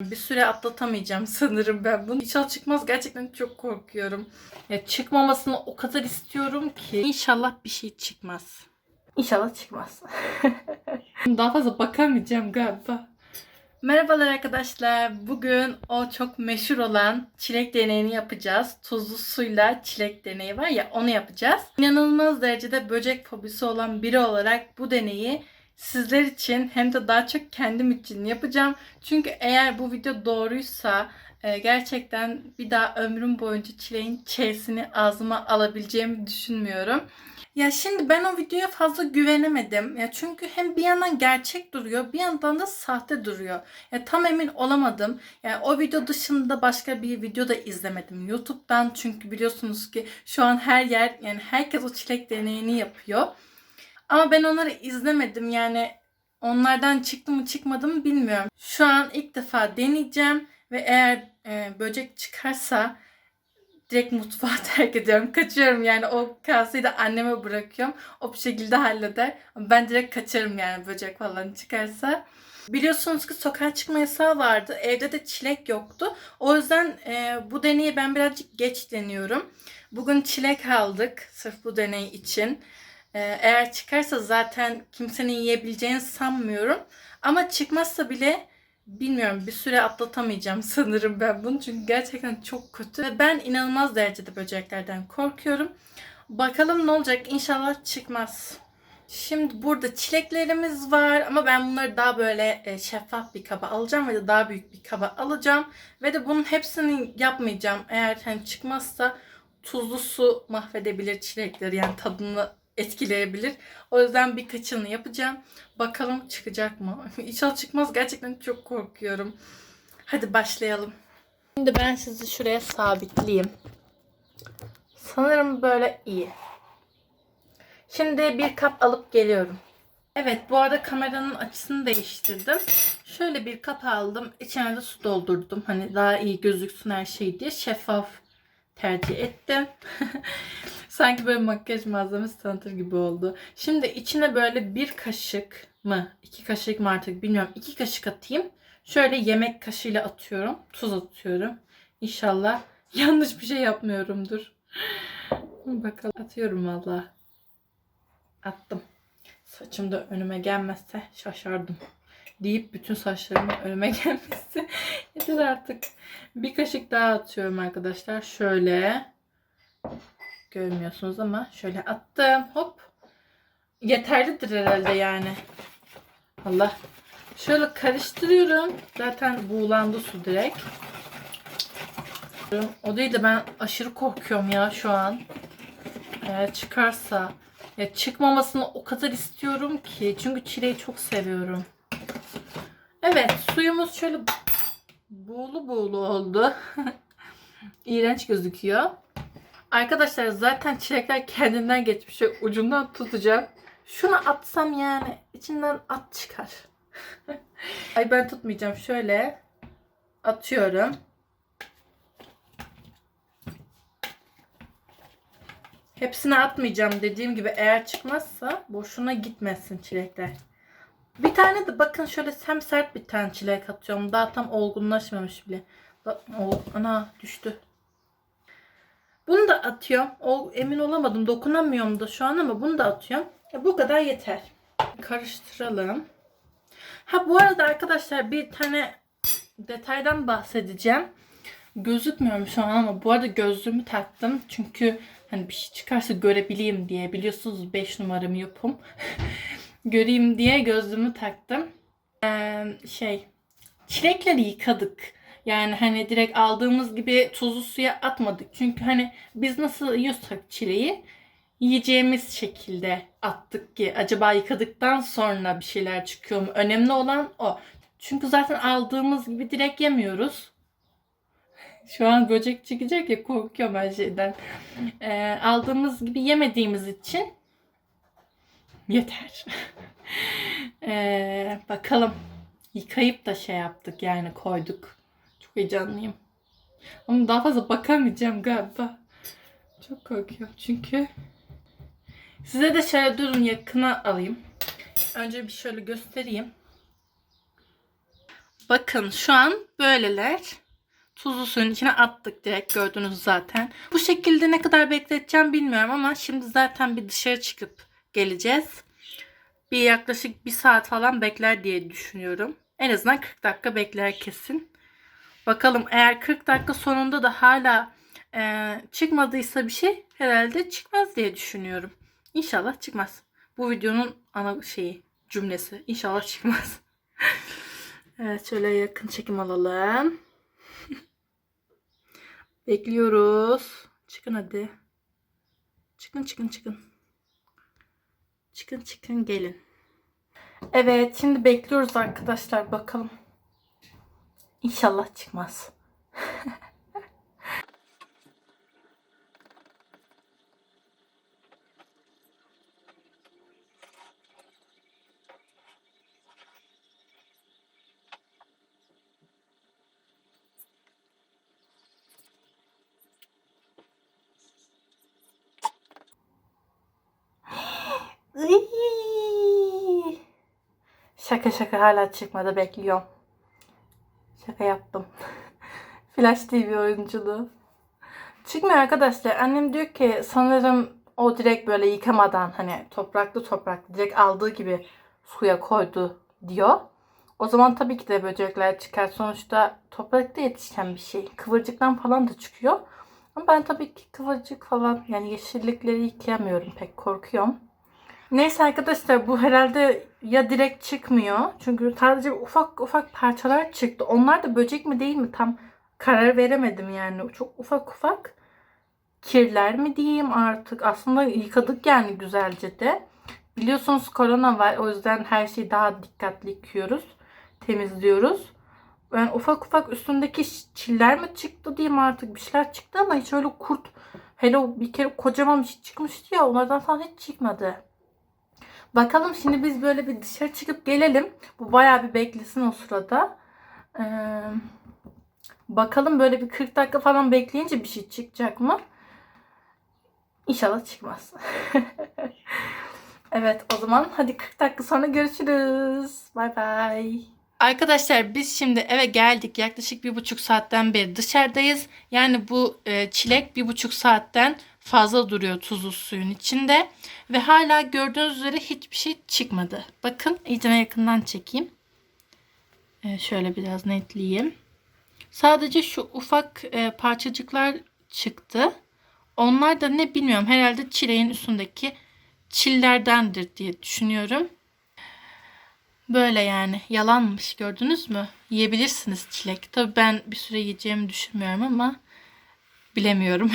Bir süre atlatamayacağım sanırım ben bunu. İnşallah çıkmaz. Gerçekten çok korkuyorum. Ya çıkmamasını o kadar istiyorum ki. İnşallah bir şey çıkmaz. İnşallah çıkmaz. Daha fazla bakamayacağım galiba. Merhabalar arkadaşlar. Bugün o çok meşhur olan çilek deneyini yapacağız. Tuzlu suyla çilek deneyi var ya onu yapacağız. İnanılmaz derecede böcek fobisi olan biri olarak bu deneyi sizler için hem de daha çok kendim için yapacağım. Çünkü eğer bu video doğruysa e, gerçekten bir daha ömrüm boyunca çileğin çeysini ağzıma alabileceğimi düşünmüyorum. Ya şimdi ben o videoya fazla güvenemedim. Ya çünkü hem bir yandan gerçek duruyor, bir yandan da sahte duruyor. Ya tam emin olamadım. Yani o video dışında başka bir video da izlemedim YouTube'dan. Çünkü biliyorsunuz ki şu an her yer yani herkes o çilek deneyini yapıyor. Ama ben onları izlemedim. Yani onlardan çıktı mı çıkmadı mı bilmiyorum. Şu an ilk defa deneyeceğim ve eğer e, böcek çıkarsa direkt mutfağı terk ediyorum. Kaçıyorum yani o kaseyi de anneme bırakıyorum. O bir şekilde halleder. Ben direkt kaçarım yani böcek falan çıkarsa. Biliyorsunuz ki sokağa çıkma yasağı vardı. Evde de çilek yoktu. O yüzden e, bu deneyi ben birazcık geç deniyorum. Bugün çilek aldık sırf bu deney için. E, eğer çıkarsa zaten kimsenin yiyebileceğini sanmıyorum. Ama çıkmazsa bile bilmiyorum bir süre atlatamayacağım sanırım ben bunu. Çünkü gerçekten çok kötü. Ve ben inanılmaz derecede böceklerden korkuyorum. Bakalım ne olacak. İnşallah çıkmaz. Şimdi burada çileklerimiz var ama ben bunları daha böyle e, şeffaf bir kaba alacağım ve de daha büyük bir kaba alacağım. Ve de bunun hepsini yapmayacağım. Eğer hani çıkmazsa tuzlu su mahvedebilir çilekleri yani tadını etkileyebilir. O yüzden birkaçını yapacağım. Bakalım çıkacak mı? İnşallah çıkmaz. Gerçekten çok korkuyorum. Hadi başlayalım. Şimdi ben sizi şuraya sabitleyeyim. Sanırım böyle iyi. Şimdi bir kap alıp geliyorum. Evet bu arada kameranın açısını değiştirdim. Şöyle bir kap aldım. İçine de su doldurdum. Hani daha iyi gözüksün her şey diye. Şeffaf tercih ettim. Sanki böyle makyaj malzemesi tanıtır gibi oldu. Şimdi içine böyle bir kaşık mı? iki kaşık mı artık bilmiyorum. iki kaşık atayım. Şöyle yemek kaşığıyla atıyorum. Tuz atıyorum. İnşallah yanlış bir şey yapmıyorumdur. Bakalım atıyorum valla. Attım. Saçım da önüme gelmezse şaşardım. Deyip bütün saçlarımın önüme gelmesi. Yeter artık. Bir kaşık daha atıyorum arkadaşlar. Şöyle. Görmüyorsunuz ama şöyle attım. Hop. Yeterlidir herhalde yani. Allah. Şöyle karıştırıyorum. Zaten buğulandı su direkt. O değil de ben aşırı korkuyorum ya şu an. Eğer çıkarsa. Ya çıkmamasını o kadar istiyorum ki. Çünkü çileği çok seviyorum. Evet suyumuz şöyle buğulu buğulu oldu. İğrenç gözüküyor. Arkadaşlar zaten çilekler kendinden geçmiş. Ucundan tutacağım. Şunu atsam yani içinden at çıkar. Ay ben tutmayacağım. Şöyle atıyorum. Hepsini atmayacağım dediğim gibi eğer çıkmazsa boşuna gitmesin çilekler. Bir tane de bakın şöyle sem sert bir tane çilek atıyorum. Daha tam olgunlaşmamış bile. O, ana düştü. Bunu da atıyorum. O, emin olamadım. Dokunamıyorum da şu an ama bunu da atıyorum. Ya, bu kadar yeter. Karıştıralım. Ha bu arada arkadaşlar bir tane detaydan bahsedeceğim. Gözükmüyorum şu an ama bu arada gözlüğümü taktım. Çünkü hani bir şey çıkarsa görebileyim diye. Biliyorsunuz 5 numaram yapım. Göreyim diye gözlüğümü taktım. Ee, şey çilekleri yıkadık. Yani hani direkt aldığımız gibi tuzlu suya atmadık. Çünkü hani biz nasıl yiyorsak çileği yiyeceğimiz şekilde attık ki acaba yıkadıktan sonra bir şeyler çıkıyor mu? Önemli olan o. Çünkü zaten aldığımız gibi direkt yemiyoruz. Şu an böcek çıkacak ya korkuyorum her şeyden. Ee, aldığımız gibi yemediğimiz için yeter. Ee, bakalım. Yıkayıp da şey yaptık yani koyduk. Heyecanlıyım. Ama daha fazla bakamayacağım galiba. Çok korkuyorum çünkü. Size de şöyle durun yakına alayım. Önce bir şöyle göstereyim. Bakın şu an böyleler. Tuzlu suyun içine attık direkt gördünüz zaten. Bu şekilde ne kadar bekleteceğim bilmiyorum ama şimdi zaten bir dışarı çıkıp geleceğiz. Bir yaklaşık bir saat falan bekler diye düşünüyorum. En azından 40 dakika bekler kesin. Bakalım eğer 40 dakika sonunda da hala e, çıkmadıysa bir şey herhalde çıkmaz diye düşünüyorum. İnşallah çıkmaz. Bu videonun ana şeyi cümlesi. İnşallah çıkmaz. evet şöyle yakın çekim alalım. Bekliyoruz. Çıkın hadi. Çıkın çıkın çıkın. Çıkın çıkın gelin. Evet şimdi bekliyoruz arkadaşlar bakalım. İnşallah çıkmaz. Şaka şaka hala çıkmadı bekliyorum. Şaka yaptım. Flash TV oyunculuğu. Çıkmıyor arkadaşlar. Annem diyor ki sanırım o direkt böyle yıkamadan hani topraklı topraklı direkt aldığı gibi suya koydu diyor. O zaman tabii ki de böcekler çıkar. Sonuçta toprakta yetişen bir şey. Kıvırcıktan falan da çıkıyor. Ama ben tabii ki kıvırcık falan yani yeşillikleri yıkayamıyorum. Pek korkuyorum. Neyse arkadaşlar bu herhalde ya direkt çıkmıyor. Çünkü sadece ufak ufak parçalar çıktı. Onlar da böcek mi değil mi tam karar veremedim yani. Çok ufak ufak kirler mi diyeyim artık. Aslında yıkadık yani güzelce de. Biliyorsunuz korona var. O yüzden her şeyi daha dikkatli yıkıyoruz. Temizliyoruz. Ben ufak ufak üstündeki çiller mi çıktı diyeyim artık. Bir şeyler çıktı ama hiç öyle kurt. Hele bir kere kocaman bir şey çıkmıştı ya. Onlardan falan hiç çıkmadı. Bakalım şimdi biz böyle bir dışarı çıkıp gelelim. Bu bayağı bir beklesin o sırada. Ee, bakalım böyle bir 40 dakika falan bekleyince bir şey çıkacak mı? İnşallah çıkmaz. evet o zaman hadi 40 dakika sonra görüşürüz. Bay bay. Arkadaşlar biz şimdi eve geldik. Yaklaşık bir buçuk saatten beri dışarıdayız. Yani bu e, çilek bir buçuk saatten fazla duruyor tuzlu suyun içinde. Ve hala gördüğünüz üzere hiçbir şey çıkmadı. Bakın iyice yakından çekeyim. E, şöyle biraz netleyeyim. Sadece şu ufak e, parçacıklar çıktı. Onlar da ne bilmiyorum. Herhalde çileğin üstündeki çillerdendir diye düşünüyorum. Böyle yani yalanmış gördünüz mü? Yiyebilirsiniz çilek. Tabii ben bir süre yiyeceğimi düşünmüyorum ama bilemiyorum.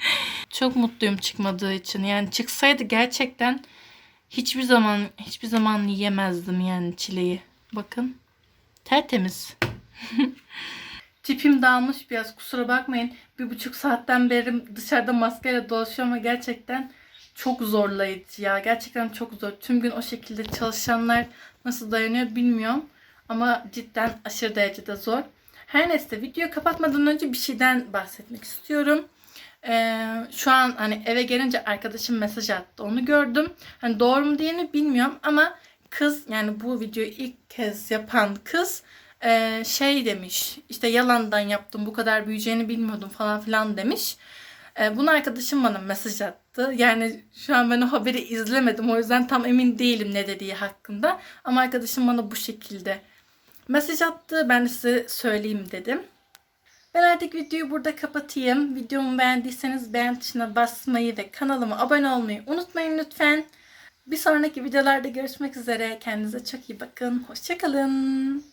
Çok mutluyum çıkmadığı için. Yani çıksaydı gerçekten hiçbir zaman hiçbir zaman yiyemezdim yani çileği. Bakın. Tertemiz. Tipim dağılmış biraz kusura bakmayın. Bir buçuk saatten beri dışarıda maskeyle dolaşıyorum ama gerçekten çok zorlayıcı ya. Gerçekten çok zor. Tüm gün o şekilde çalışanlar nasıl dayanıyor bilmiyorum. Ama cidden aşırı derecede zor. Her neyse videoyu kapatmadan önce bir şeyden bahsetmek istiyorum. Ee, şu an hani eve gelince arkadaşım mesaj attı. Onu gördüm. Hani doğru mu diye mi bilmiyorum ama kız yani bu videoyu ilk kez yapan kız e, şey demiş. İşte yalandan yaptım bu kadar büyüyeceğini bilmiyordum falan filan demiş. E, bunu arkadaşım bana mesaj attı. Yani şu an ben o haberi izlemedim. O yüzden tam emin değilim ne dediği hakkında. Ama arkadaşım bana bu şekilde mesaj attı. Ben size söyleyeyim dedim. Ben artık videoyu burada kapatayım. Videomu beğendiyseniz beğen tuşuna basmayı ve kanalıma abone olmayı unutmayın lütfen. Bir sonraki videolarda görüşmek üzere. Kendinize çok iyi bakın. Hoşçakalın.